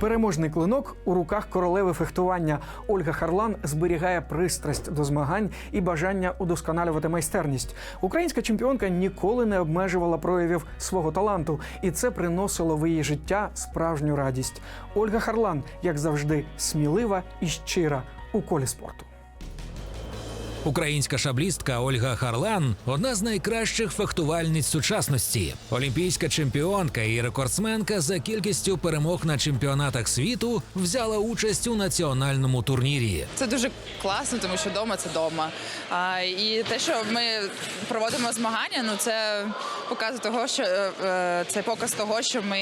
Переможний клинок у руках королеви фехтування. Ольга Харлан зберігає пристрасть до змагань і бажання удосконалювати майстерність. Українська чемпіонка ніколи не обмежувала проявів свого таланту, і це приносило в її життя справжню радість. Ольга Харлан, як завжди, смілива і щира у колі спорту. Українська шаблістка Ольга Харлан одна з найкращих фехтувальниць сучасності, олімпійська чемпіонка і рекордсменка за кількістю перемог на чемпіонатах світу взяла участь у національному турнірі. Це дуже класно, тому що вдома це вдома. А, і те, що ми проводимо змагання, ну це показ того, що е, е, це показ того, що ми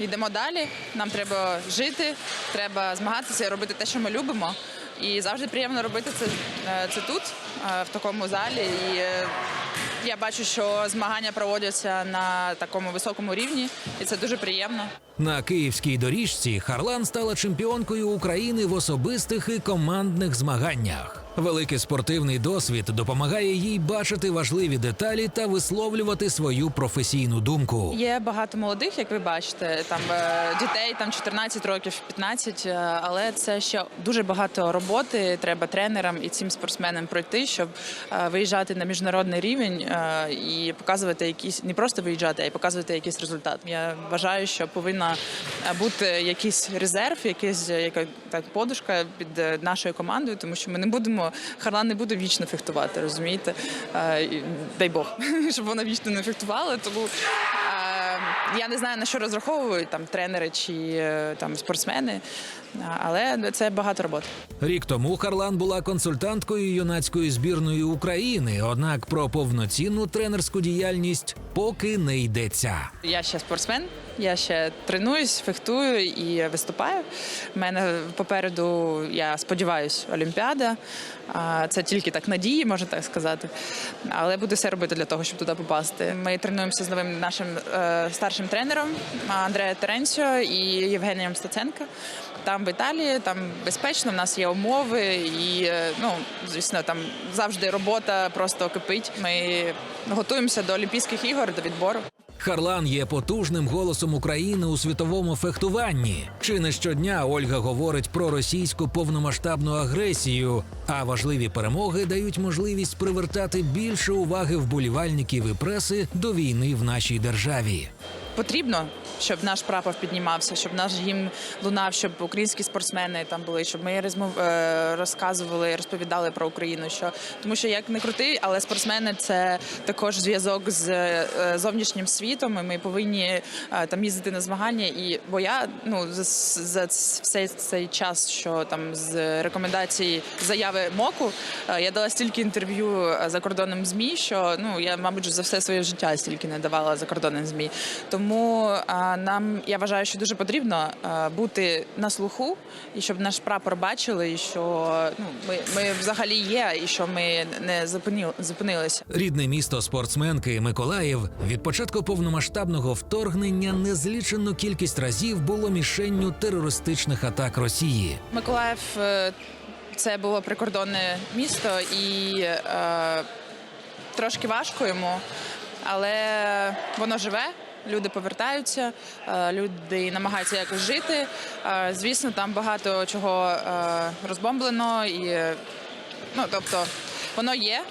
йдемо далі. Нам треба жити, треба змагатися, робити те, що ми любимо. І завжди приємно робити це, е, це тут, е, в такому залі. І е, я бачу, що змагання проводяться на такому високому рівні, і це дуже приємно. На київській доріжці Харлан стала чемпіонкою України в особистих і командних змаганнях. Великий спортивний досвід допомагає їй бачити важливі деталі та висловлювати свою професійну думку. Є багато молодих, як ви бачите, там е, дітей там 14 років, 15, е, але це ще дуже багато роботи. Треба тренерам і цим спортсменам пройти, щоб е, виїжджати на міжнародний рівень і показувати якісь не просто виїжджати, а й показувати якийсь результат. Я вважаю, що повинна бути якийсь резерв, якийсь яка так подушка під нашою командою, тому що ми не будемо. Харлан не буде вічно фехтувати, розумієте? Е, Дай Бог, щоб вона вічно не фехтувала. Тому е, я не знаю на що розраховують там тренери чи е, там спортсмени, але це багато роботи. Рік тому Харлан була консультанткою юнацької збірної України, однак про повноцінну тренерську діяльність поки не йдеться. Я ще спортсмен, я ще тренуюсь, фехтую і виступаю. У мене попереду, я сподіваюся, Олімпіада. Це тільки так надії, можна так сказати. Але буду все робити для того, щоб туди попасти. Ми тренуємося з новим нашим е, старшим тренером Андреа Теренсіо і Євгенієм Стаценко. Там в Італії, там безпечно, в нас є умови, і е, ну звісно, там завжди робота просто кипить. Ми готуємося до Олімпійських ігор, до відбору. Харлан є потужним голосом України у світовому фехтуванні. Чи не щодня Ольга говорить про російську повномасштабну агресію, а важливі перемоги дають можливість привертати більше уваги вболівальників і преси до війни в нашій державі. Потрібно, щоб наш прапор піднімався, щоб наш гімн лунав, щоб українські спортсмени там були, щоб ми е, розказували, розповідали про Україну. Що тому, що як не крути, але спортсмени це також зв'язок з е, зовнішнім світом. і Ми повинні е, там їздити на змагання. І бо я ну за, за цей, час, що там з рекомендації заяви МОКу, я дала стільки інтерв'ю е, закордонним змі, що ну я, мабуть, за все своє життя стільки не давала закордонним змі. Тому а, нам я вважаю, що дуже потрібно бути на слуху, і щоб наш прапор бачили, і що ну ми, ми взагалі є, і що ми не зупинили, зупинилися. Рідне місто спортсменки Миколаїв від початку повномасштабного вторгнення незлічену кількість разів було мішенню терористичних атак Росії. Миколаїв е, це було прикордонне місто, і е, трошки важко йому, але воно живе. Люди повертаються, е, люди намагаються якось жити. Е, Звісно, там багато чого е, розбомблено, і ну тобто воно є.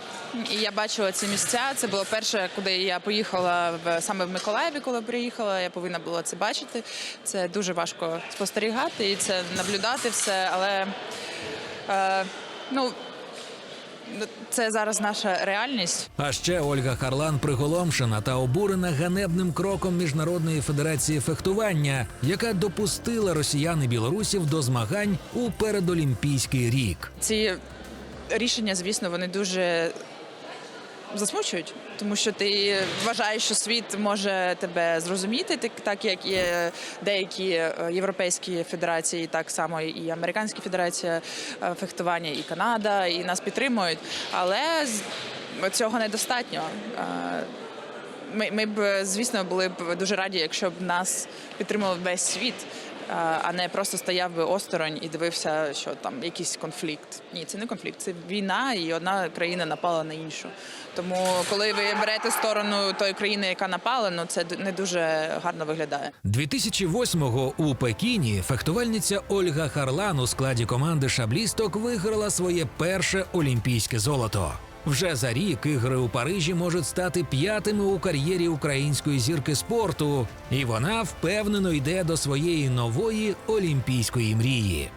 І я бачила ці місця. Це було перше, куди я поїхала в саме в Миколаєві, коли приїхала. Я повинна була це бачити. Це дуже важко спостерігати і це наблюдати все, але е, ну. Це зараз наша реальність. А ще Ольга Харлан приголомшена та обурена ганебним кроком Міжнародної федерації фехтування, яка допустила росіян і білорусів до змагань у передолімпійський рік. Ці рішення, звісно, вони дуже засмучують, тому що ти вважаєш, що світ може тебе зрозуміти, так- як і деякі е, європейські федерації, так само і американська федерація е, фехтування, і Канада, і нас підтримують. Але цього недостатньо. Е, Ми, ми б, звісно, були б дуже раді, якщо б нас підтримав весь світ. А не просто стояв би осторонь і дивився, що там якийсь конфлікт. Ні, це не конфлікт, це війна, і одна країна напала на іншу. Тому, коли ви берете сторону тої країни, яка напала, ну це не дуже гарно виглядає. 2008-го у Пекіні фехтувальниця Ольга Харлан у складі команди шаблісток виграла своє перше олімпійське золото. Вже за рік ігри у Парижі можуть стати п'ятими у кар'єрі української зірки спорту, і вона впевнено йде до своєї нової олімпійської мрії.